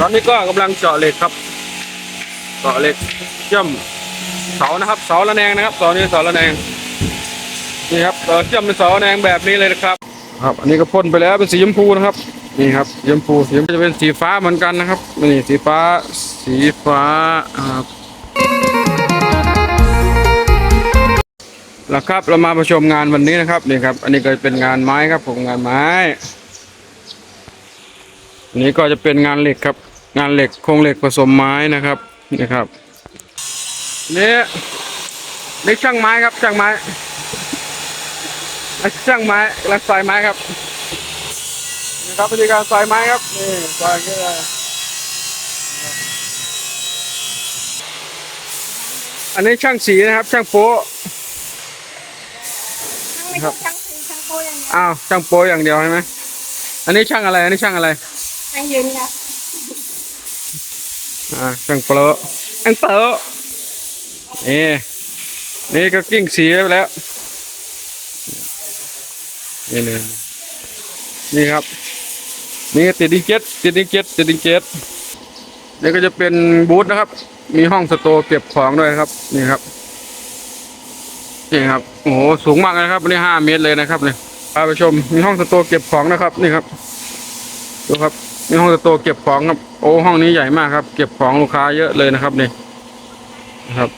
ตอนนี้ก็กำลังเจาะเหล็กครับ เจาะเหล็กเชื่อมเสานะครับ เสาระแนงนะครับเสานี้เสาระแนงนี่ครับเชื่อมเป็นเสาระแนงแบบนี้เลยนะครับ ครับ อันนี้ก็พ่นไปแล้วเป็นสีชมพูนะครับ นี่ครับชมพูสีชมพูจะเป็นสีฟ้าเหมือนกันนะครับนี่สีฟ้าสีฟ้าครับแล้วครับเรามาประชมงานวันนี้นะครับนี่ครับ อันนี้ก็เป็นงานไม้ครับผมงานไม้ อันนี้ก็จะเป็นงานเหล็กครับ งานเหล็กโครงเหล็กผสมไม้นะครับนี่ครับนี่นี่ช่างไม้ครับช่างไม้ไอ้ช่างไม้กำลังใส่ไม้ครับนี่ครับวิธีการใส่ไม้ครับนี่ใส่อย่างนี้เลยอันนี้ช่างสีนะครับ ช่างโป๊ะไม่ครัใช่บช่างสีช่างโป้อย่างเดียวอ้าวช่างโป๊ะอย่างเดียวใช่ไหมอันนี้ช่างอะไร อันนี้ช่างอะไรช่างยืนครับ อ่าช่างโป๊ะช่างโป๊ะนี่ นี่ก็กิ้งสีไปแล้ว นี่นี่นี่ครับ นี่ติดดิงเจ็ตติดดิงเจ็ตติดดิงเจ็ตนี่ก็จะเป็นบูธนะครับ มีห้องสโตร์เก็บของด้วยครับ นี่ครับ นี่ครับ โอ้โห สูงมากเลยนะครับอันนี่ห้าเมตรเลยนะครับเนี่ยพาไปชม มีห้องสโตร์เก็บของนะครับ นี่ครับ ดูครับ มีห้องโตเก็บของครับ โอ้ห้องนี้ใหญ่มากครับ เก็บของลูกค้าเยอะเลยนะครับนี่นะครับ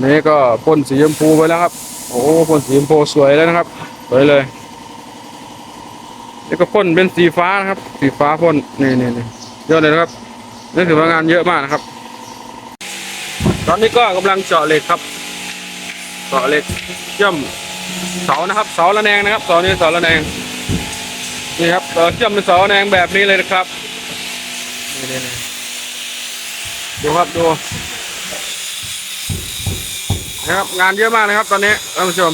นนี้ก็พ่นสีชมพูไปแล้วครับ โอ้พ่นสีชมพูสวยแล้วนะครับสวยเลยนี่ก็พ่นเป็นสีฟ้านะครับ สีฟ้าพ่นนี่นี่นี่เยอะเลยนะครับนี่ถือว่างานเยอะมากนะครับ ตอนนี้ก็กำลังเจาะเหล็กครับเจาะเหล็กเชื่อมเสานะครับ เสาระแนงนะครับเสานี้เสาระแนง นี่ครับเราเชื่อมเป็นเสาแนงแบบนี้เลยนะครับนี่นี่นี่ดูครับดูนะครับงานเยอะมากนะครับ ตอนนี้ท่านผู้ชม